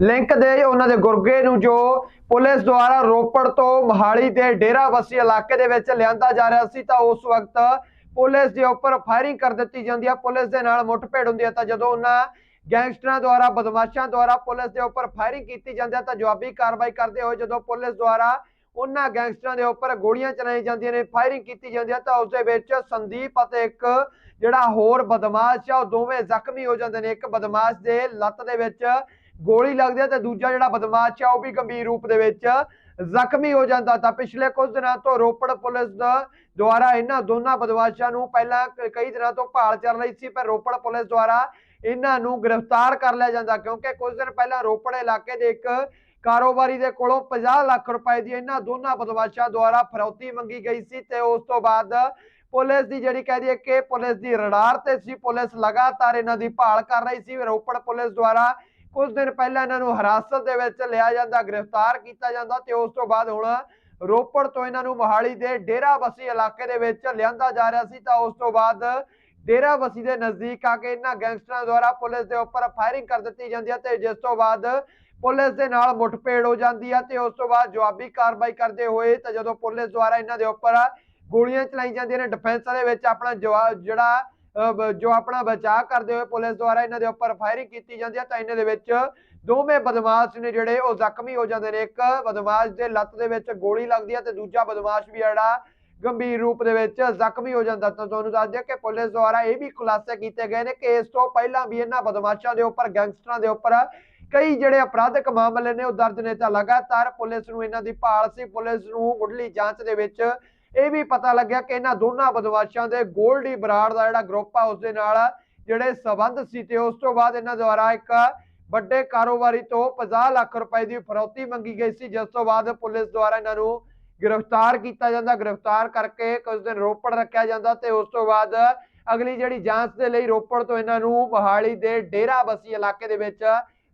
Link ਦੇ ਉਹਨਾਂ ਦੇ ਗੁਰਗੇ ਨੂੰ ਜੋ ਪੁਲਿਸ ਦੁਆਰਾ ਰੋਪੜ ਤੋਂ ਮਹਾਲੀ ਦੇ ਡੇਰਾ ਬਸੀ ਇਲਾਕੇ ਦੇ ਵਿੱਚ ਲਿਆਂਦਾ ਜਾ ਰਿਹਾ ਸੀ, ਤਾਂ ਉਸ ਵਕਤ ਪੁਲਿਸ ਦੇ ਉੱਪਰ ਫਾਇਰਿੰਗ ਕਰ ਦਿੱਤੀ ਜਾਂਦੀ ਹੈ ਪੁਲਿਸ ਦੇ ਨਾਲ ਮੁੱਠਭੇੜ ਹੁੰਦੀ ਹੈ ਤਾਂ ਜਦੋਂ ਉਹਨਾਂ ਗੈਂਗਸਟਰਾਂ ਦੁਆਰਾ, ਬਦਮਾਸ਼ਾਂ ਦੁਆਰਾ ਪੁਲਿਸ ਦੇ ਉੱਪਰ ਫਾਇਰਿੰਗ ਕੀਤੀ ਜਾਂਦੀ ਹੈ ਤਾਂ ਜਵਾਬੀ ਕਾਰਵਾਈ ਕਰਦੇ ਹੋਏ ਜਦੋਂ ਪੁਲਿਸ ਦੁਆਰਾ ਉਹਨਾਂ ਗੈਂਗਸਟਰਾਂ ਦੇ ਉੱਪਰ ਗੋਲੀਆਂ ਚਲਾਈ ਜਾਂਦੀਆਂ ਨੇ ਫਾਇਰਿੰਗ ਕੀਤੀ ਜਾਂਦੀ ਹੈ ਤਾਂ ਉਸ ਦੇ ਵਿੱਚ ਸੰਦੀਪ ਅਤੇ ਇੱਕ ਜਿਹੜਾ ਹੋਰ ਬਦਮਾਸ਼ ਆ, ਉਹ ਦੋਵੇਂ ਜ਼ਖਮੀ ਹੋ ਜਾਂਦੇ ਨੇ। ਇੱਕ ਬਦਮਾਸ਼ ਦੇ ਲੱਤ ਦੇ ਵਿੱਚ ਗੋਲੀ ਲੱਗਦੀ ਹੈ ਤੇ ਦੂਜਾ ਜਿਹੜਾ ਬਦਮਾਸ਼ ਆ ਉਹ ਵੀ ਗੰਭੀਰ ਰੂਪ ਦੇ ਵਿੱਚ ਜ਼ਖਮੀ ਹੋ ਜਾਂਦਾ ਤਾਂ ਪਿਛਲੇ ਕੁਝ ਦਿਨਾਂ ਤੋਂ ਰੋਪੜ ਪੁਲਿਸ ਦਾ ਦੁਆਰਾ ਇਹਨਾਂ ਦੋਨਾਂ ਬਦਮਾਸ਼ਾਂ ਨੂੰ ਪਹਿਲਾਂ ਕਈ ਦਿਨਾਂ ਤੋਂ ਭਾਲ ਚੱਲ ਰਹੀ ਸੀ, ਪਰ ਰੋਪੜ ਪੁਲਿਸ ਦੁਆਰਾ ਇਹਨਾਂ ਨੂੰ ਗ੍ਰਿਫਤਾਰ ਕਰ ਲਿਆ ਜਾਂਦਾ ਕਿਉਂਕਿ ਕੁਝ ਦਿਨ ਪਹਿਲਾਂ ਰੋਪੜ ਇਲਾਕੇ ਦੇ ਇੱਕ ਕਾਰੋਬਾਰੀ ਦੇ ਕੋਲੋਂ 50 ਲੱਖ ਰੁਪਏ ਦੀ ਇਹਨਾਂ ਦੋਨਾਂ ਬਦਮਾਸ਼ਾਂ ਦੁਆਰਾ ਫਰੌਤੀ ਮੰਗੀ ਗਈ ਸੀ ਤੇ ਉਸ ਤੋਂ ਬਾਅਦ ਪੁਲਿਸ ਦੀ ਜਿਹੜੀ ਕਹਿ ਦਈਏ ਕਿ ਪੁਲਿਸ ਦੀ ਰਡਾਰ ਤੇ ਸੀ, ਪੁਲਿਸ ਲਗਾਤਾਰ ਇਹਨਾਂ ਦੀ ਭਾਲ ਕਰ ਰਹੀ ਸੀ। ਰੋਪੜ ਪੁਲਿਸ ਦੁਆਰਾ ਕੁਝ ਦਿਨ ਪਹਿਲਾਂ ਇਹਨਾਂ ਨੂੰ ਹਿਰਾਸਤ ਦੇ ਵਿੱਚ ਲਿਆ ਜਾਂਦਾ, ਗ੍ਰਿਫਤਾਰ ਕੀਤਾ ਜਾਂਦਾ ਤੇ ਉਸ ਤੋਂ ਬਾਅਦ ਹੁਣ ਰੋਪੜ ਤੋਂ ਇਹਨਾਂ ਨੂੰ ਮੋਹਾਲੀ ਦੇ ਡੇਰਾਬਸੀ ਇਲਾਕੇ ਦੇ ਵਿੱਚ ਲਿਆਂਦਾ ਜਾ ਰਿਹਾ ਸੀ ਤਾਂ ਉਸ ਤੋਂ ਬਾਅਦ ਡੇਰਾਬਸੀ ਦੇ ਨਜ਼ਦੀਕ ਆ ਕੇ ਇਹਨਾਂ ਗੈਂਗਸਟਰਾਂ ਦੁਆਰਾ ਪੁਲਿਸ ਦੇ ਉੱਪਰ ਫਾਇਰਿੰਗ ਕਰ ਦਿੱਤੀ ਜਾਂਦੀ ਹੈ ਤੇ ਜਿਸ ਤੋਂ ਬਾਅਦ ਪੁਲਿਸ ਦੇ ਨਾਲ ਮੁੱਠਭੇੜ ਹੋ ਜਾਂਦੀ ਹੈ ਤੇ ਉਸ ਤੋਂ ਬਾਅਦ ਜਵਾਬੀ ਕਾਰਵਾਈ ਕਰਦੇ ਹੋਏ ਤਾਂ ਜਦੋਂ ਪੁਲਿਸ ਦੁਆਰਾ ਇਹਨਾਂ ਦੇ ਉੱਪਰ ਗੋਲੀਆਂ ਚਲਾਈ ਜਾਂਦੀਆਂ ਨੇ ਡਿਫੈਂਸ ਦੇ ਵਿੱਚ ਆਪਣਾ ਜਵਾਬ ਜਿਹੜਾ ਜੋ ਆਪਣਾ ਬਚਾਅ ਕਰਦੇ ਹੋਏ ਪੁਲਿਸ ਦੁਆਰਾ ਇਹਨਾਂ ਦੇ ਉੱਪਰ ਫਾਇਰਿੰਗ ਕੀਤੀ ਜਾਂਦੀ ਹੈ ਤਾਂ ਇਹਨਾਂ ਦੇ ਵਿੱਚ ਦੋਵੇਂ ਬਦਮਾਸ਼ ਨੇ ਜਿਹੜੇ ਉਹ ਜ਼ਖਮੀ ਹੋ ਜਾਂਦੇ ਨੇ। ਇੱਕ ਬਦਮਾਸ਼ ਦੇ ਲੱਤ ਦੇ ਵਿੱਚ ਗੋਲੀ ਲੱਗਦੀ ਹੈ ਤੇ ਦੂਜਾ ਬਦਮਾਸ਼ ਵੀ ਜਿਹੜਾ ਗੰਭੀਰ ਰੂਪ ਦੇ ਵਿੱਚ ਜ਼ਖਮੀ ਹੋ ਜਾਂਦਾ। ਤਾਂ ਤੁਹਾਨੂੰ ਦੱਸ ਦਿਆਂ ਕਿ ਪੁਲਿਸ ਦੁਆਰਾ ਇਹ ਵੀ ਖੁਲਾਸੇ ਕੀਤੇ ਗਏ ਨੇ ਕਿ ਇਸ ਤੋਂ ਪਹਿਲਾਂ ਵੀ ਇਹਨਾਂ ਬਦਮਾਸ਼ਾਂ ਦੇ ਉੱਪਰ, ਗੈਂਗਸਟਰਾਂ ਦੇ ਉੱਪਰ ਕਈ ਜਿਹੜੇ ਅਪਰਾਧਿਕ ਮਾਮਲੇ ਨੇ ਉਹ ਦਰਜ ਨੇ ਤਾਂ ਲਗਾਤਾਰ ਪੁਲਿਸ ਨੂੰ ਇਹਨਾਂ ਦੀ ਭਾਲ ਸੀ। ਪੁਲਿਸ ਨੂੰ ਮੁੱਢਲੀ ਜਾਂਚ ਦੇ ਵਿੱਚ ਇਹ ਵੀ ਪਤਾ ਲੱਗਿਆ ਕਿ ਇਹਨਾਂ ਦੋਨਾਂ ਬਦਮਾਸ਼ਾਂ ਦੇ ਗੋਲਡੀ ਬਰਾੜ ਦਾ ਜਿਹੜਾ ਗਰੁੱਪ ਆ, ਉਸ ਦੇ ਨਾਲ ਜਿਹੜੇ ਸਬੰਧ ਸੀ ਤੇ ਉਸ ਤੋਂ ਬਾਅਦ ਇਹਨਾਂ ਦੁਆਰਾ ਇੱਕ ਵੱਡੇ ਕਾਰੋਬਾਰੀ ਤੋਂ 50 ਲੱਖ ਰੁਪਏ ਦੀ ਫਰੌਤੀ ਮੰਗੀ ਗਈ ਸੀ, ਜਿਸ ਤੋਂ ਬਾਅਦ ਪੁਲਿਸ ਦੁਆਰਾ ਇਹਨਾਂ ਨੂੰ ਗ੍ਰਿਫਤਾਰ ਕੀਤਾ ਜਾਂਦਾ, ਗ੍ਰਿਫਤਾਰ ਕਰਕੇ ਕੁਝ ਦਿਨ ਰੋਪੜ ਰੱਖਿਆ ਜਾਂਦਾ ਤੇ ਉਸ ਤੋਂ ਬਾਅਦ ਅਗਲੀ ਜਿਹੜੀ ਜਾਂਚ ਦੇ ਲਈ ਰੋਪੜ ਤੋਂ ਇਹਨਾਂ ਨੂੰ ਮੋਹਾਲੀ ਦੇ ਡੇਰਾ ਬਸੀ ਇਲਾਕੇ ਦੇ ਵਿੱਚ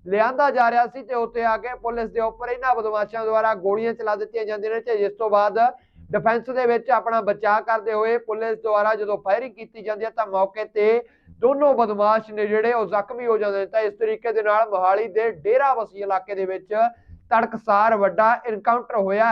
ਲਿਆਂਦਾ ਜਾ ਰਿਹਾ ਸੀ ਤੇ ਉੱਥੇ ਆ ਕੇ ਪੁਲਿਸ ਦੇ ਉੱਪਰ ਇਹਨਾਂ ਬਦਮਾਸ਼ਾਂ ਦੁਆਰਾ ਗੋਲੀਆਂ ਚਲਾ ਦਿੱਤੀਆਂ ਜਾਂਦੀਆਂ ਨੇ ਤੇ ਜਿਸ ਤੋਂ ਬਾਅਦ ਡਿਫੈਂਸ ਦੇ ਵਿੱਚ ਆਪਣਾ ਬਚਾਅ ਕਰਦੇ ਹੋਏ ਪੁਲਿਸ ਦੁਆਰਾ ਜਦੋਂ ਫਾਇਰਿੰਗ ਕੀਤੀ ਜਾਂਦੀ ਹੈ ਤਾਂ ਮੌਕੇ ਤੇ ਦੋਨੋਂ ਬਦਮਾਸ਼ ਨੇ ਜਿਹੜੇ ਉਹ ਜ਼ਖਮੀ ਹੋ ਜਾਂਦੇ ਨੇ ਤਾਂ ਇਸ ਤਰੀਕੇ ਦੇ ਨਾਲ ਮੋਹਾਲੀ ਦੇ ਡੇਰਾ ਬਸੀ ਇਲਾਕੇ ਦੇ ਵਿੱਚ ਤੜਕਸਾਰ ਵੱਡਾ ਇਨਕਾਊਂਟਰ ਹੋਇਆ